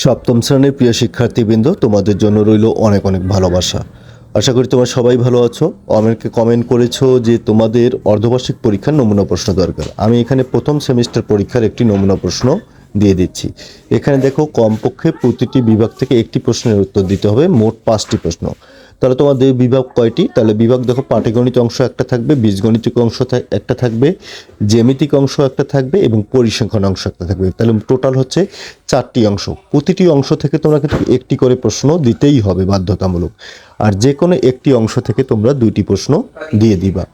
সপ্তম শ্রেণির প্রিয় শিক্ষার্থীবৃন্দ, তোমাদের জন্য রইল অনেক অনেক ভালোবাসা। আশা করি তোমরা সবাই ভালো আছো। আমাকে কমেন্ট করেছ যে তোমাদের অর্ধবার্ষিক পরীক্ষার নমুনা প্রশ্ন দরকার। আমি এখানে প্রথম সেমিস্টার পরীক্ষার একটি নমুনা প্রশ্ন দিয়ে দিচ্ছি। এখানে দেখো, কমপক্ষে প্রতিটি বিভাগ থেকে একটি প্রশ্নের উত্তর দিতে হবে, মোট পাঁচটি প্রশ্ন। তাহলে তোমাদের বিভাগ কয়টি? তাহলে বিভাগ দেখো পাটিগণিত অংশ একটা থাকবে, বীজগণিতিক অংশ একটা থাকবে, জ্যামিতিক অংশ একটা থাকবে এবং পরিসংখ্যান অংশ একটা থাকবে। তাহলে টোটাল হচ্ছে চারটি অংশ। প্রতিটি অংশ থেকে তোমরা কিন্তু একটি করে প্রশ্ন দিতেই হবে বাধ্যতামূলক। আর যে কোনো একটি অংশ থেকে তোমরা দুইটি প্রশ্ন দিয়ে দিবা।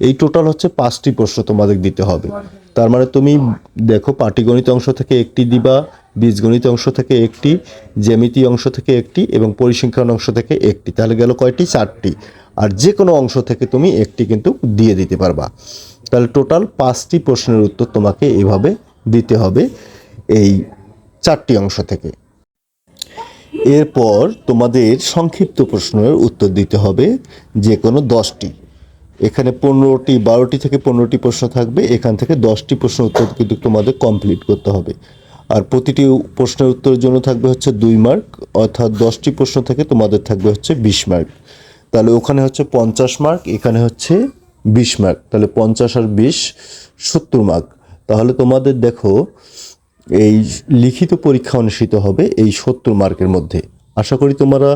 এই টোটাল হচ্ছে পাঁচটি প্রশ্ন তোমাদের দিতে হবে। তার মানে তুমি দেখো পাটিগণিত অংশ থেকে একটি দিবা বীজগণিত অংশ থেকে একটি, জ্যামিতি অংশ থেকে একটি এবং পরিসংখ্যান অংশ থেকে একটি। তাহলে গেল কয়টি? চারটি। আর যে কোনো অংশ থেকে তুমি একটি কিন্তু দিয়ে দিতে পারবা। তাহলে টোটাল পাঁচটি প্রশ্নের উত্তর তোমাকে এভাবে দিতে হবে এই চারটি অংশ থেকে। এরপর তোমাদের সংক্ষিপ্ত প্রশ্নের উত্তর দিতে হবে যে কোনো দশটি। এখানে পনেরোটি, বারোটি থেকে পনেরোটি প্রশ্ন থাকবে। এখান থেকে দশটি প্রশ্ন উত্তর কিন্তু তোমাদের কমপ্লিট করতে হবে। আর প্রতিটি প্রশ্নের উত্তরের জন্য থাকবে হচ্ছে দুই মার্ক, অর্থাৎ দশটি প্রশ্ন থেকে তোমাদের থাকবে হচ্ছে বিশ মার্ক। তাহলে ওখানে হচ্ছে পঞ্চাশ মার্ক, এখানে হচ্ছে বিশ মার্ক। তাহলে পঞ্চাশ আর বিশ, সত্তর মার্ক। তাহলে তোমাদের দেখো, এই লিখিত পরীক্ষা অনুষ্ঠিত হবে এই সত্তর মার্কের মধ্যে। আশা করি তোমরা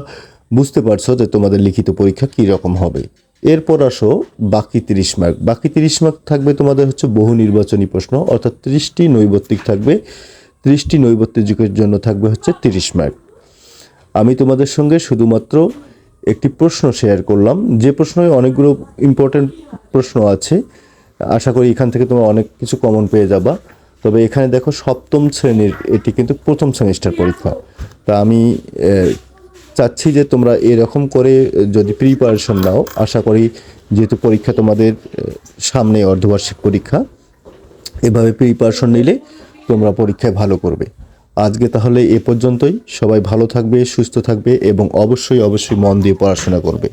বুঝতে পারছ যে তোমাদের লিখিত পরীক্ষা কী রকম হবে। এরপর আসো বাকি তিরিশ মার্ক। বাকি তিরিশ মার্ক থাকবে তোমাদের হচ্ছে বহু নির্বাচনী প্রশ্ন, অর্থাৎ ত্রিশটি নৈবত্তিক থাকবে। ত্রিশটি নৈবত্তিক যুগের জন্য থাকবে হচ্ছে তিরিশ মার্ক আমি তোমাদের সঙ্গে শুধুমাত্র একটি প্রশ্ন শেয়ার করলাম। যে প্রশ্নে অনেকগুলো ইম্পর্ট্যান্ট প্রশ্ন আছে, আশা করি এখান থেকে তোমরা অনেক কিছু কমন পেয়ে যাবা। তবে এখানে দেখো সপ্তম শ্রেণির, এটি কিন্তু প্রথম সেমিস্টার পরীক্ষা। তা আমি চাচ্ছি যে তোমরা এরকম করে যদি প্রিপারেশন নাও, আশা করি যেহেতু পরীক্ষা তোমাদের সামনে অর্ধবার্ষিক পরীক্ষা, এভাবে প্রিপারেশন নিলে তোমরা পরীক্ষায় ভালো করবে। আজকে তাহলে এ পর্যন্তই। সবাই ভালো থাকবে, সুস্থ থাকবে এবং অবশ্যই অবশ্যই মন দিয়ে পড়াশোনা করবে।